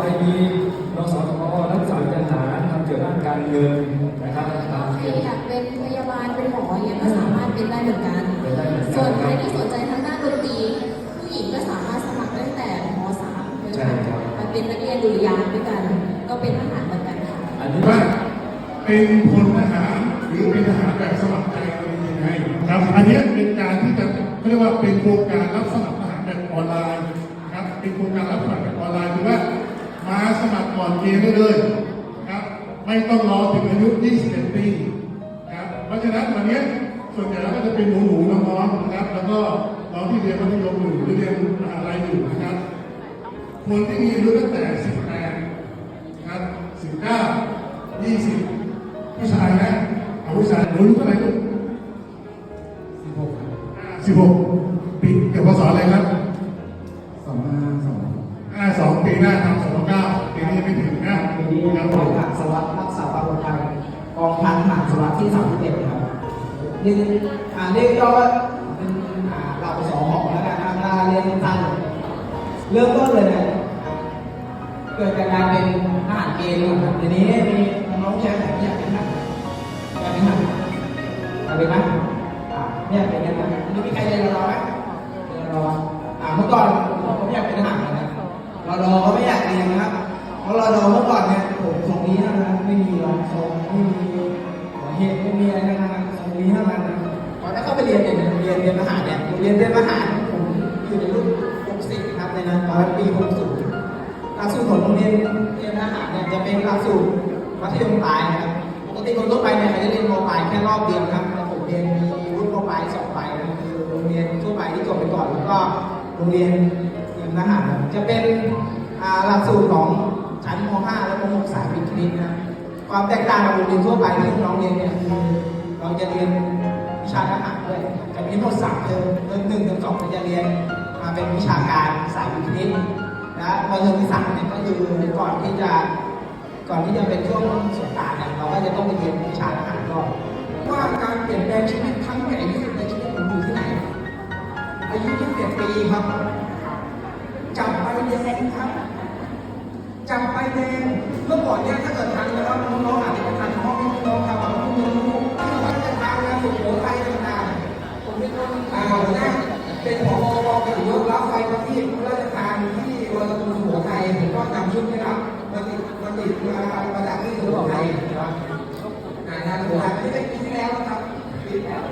ไปมีนสทนักศึกษาวิทยาศาสตร์ทำเกี่ยวกับด้านการเงินนะครับใครอยากเป็นพยาบาลเป็นหมออย่างเงี้ยก็สามารถเป็นได้เหมือนกันส่วนใครที่สนใจทางด้านดนตรีผู้หญิงก็สามารถสมัครได้ตั้งแต่ม .3 เลยค่ะมันเป็นนักเรียนดุริยางค์ด้วยกัน ก็เป็นทหารเหมือนกันค่ะอันนี้ว่าเป็นพลทหารหรือเป็นทหารแบบสมัครใจอะไรยังไงครับ อันนี้เป็นการที่จะเขาเรียกว่าเป็นโครงการรับสมัครทหารแบบออนไลน์นะครับเป็นโครงการรับสมัครแบบออนไลน์คือว่ามา สมัครก่อนเกณฑ์ได้เลยครับไม่ต้องรอถึงอายุ 21 ปีครับเพราะฉะนั้นวันนี้ส่วนใหญ่แล้วก็จะเป็นหนูหนูๆน้องๆนะครับ แล้วก็น้องที่เรียนมัธยมอยู่หรือเรียนมหาลัยอยู่นะครับ คนที่มีอายุตั้งแต่ 18ครับสิบเก้ายี่สิบผู้ชายนะเอาผู้ชายรู้เท่าไหร่ลูกสิบหกสิบหกปีเกี่ยวกับสอนอะไรครับสองห้าสองห้าสองปีหน้าทำ สวัสดิ์รักษาความปลอดภัยกองพันทหารสวัสดิ์ที่31ครับนี่อ่านี่ก็เป็นอ่าเราสองของแล้วกันครับถ้าเรียนสั้นเริ่มต้นเลยนะเกิดจากการเป็นทหารเกณฑ์ครับทีนี้มีน้องแชร์อยากเป็นทหารอยากเป็นทหารอยากเป็นไหมอ่าเนี่ยเป็นยังไงมีใครเรียนรอไหมเรียนรออ่าเมื่อก่อนผมก็ไม่อยากเป็นทหารนะเราดอก็ไม่อยากเรียนนะครับเพราะเราดอเมื่อก่อนเนี่ยผมทรงนี้นั้นไมีรองทรงไม่มีหัวเหตุไม่มีอะไรทั้งนั้นทรงนี้เท่านั้นนะตอนนั้นเข้าไปเรียนเนี่ยเรียนเรียนมหาเนี่ยผมเรียนเรียนมหาผมอยู่ในรุ่น60ครับในนั้นตอนปี60หลักสูตรของโรงเรียนเรียนทหารเนี่ยจะเป็นหลักสูตรมัธยมปลายนะครับปกติคนทั่วไปเนี่ยเขาจะเรียนมปลายแค่รอบเดียวครับแต่ผมเรียนมีรุ่นมปลายสองใบนะคือโรงเรียนทั่วไปที่จบไปก่อนแล้วก็โรงเรียนเรียมทหารจะเป็นหลักสูตรของชั้นม .5 และม .6 สายวิทย์คณิตนะ ความแตกต่างกับโรงเรียนทั่วไปที่น้องเรียนเนี่ยคือเราจะเรียนวิชาทหารด้วยจะมีทั้งหมดสามเทอมเทอมหนึ่งเทอมสองเราจะเรียนมาเป็นวิชาการสายวิทย์คณิตนะพอเทอมที่สามเนี่ยก็คือก่อนที่จะก่อนที่จะเป็นช่วงสงกรานต์เนี่ยเราก็จะต้องไปเรียนวิชาทหารก่อนว่าการเปลี่ยนแปลงชีวิตครั้งใหญ่ที่สุดในชีวิตผมอยู่ที่ไหน อายุ21ปีครับจับใบแดงครับจับใบแดง มื่อก่อนเนี่ยถ้าเกิดทันนะครับน้องๆอาจจะทันนทางของน้องๆครับน้องๆว่าจะทางนะสุโขทัยต่างๆผมเป็นคนอ่าหัวน้เป็นผอกองกันยกรับไฟประทีปราชการที่วัดสุโขทัยผมก็นำชุดนี้ครับมาติดมาติดมามาจากที่สุโขทัยนะครับงานสุโขทัยที่เป็นปีที่แล้วนะครับปีแล้ว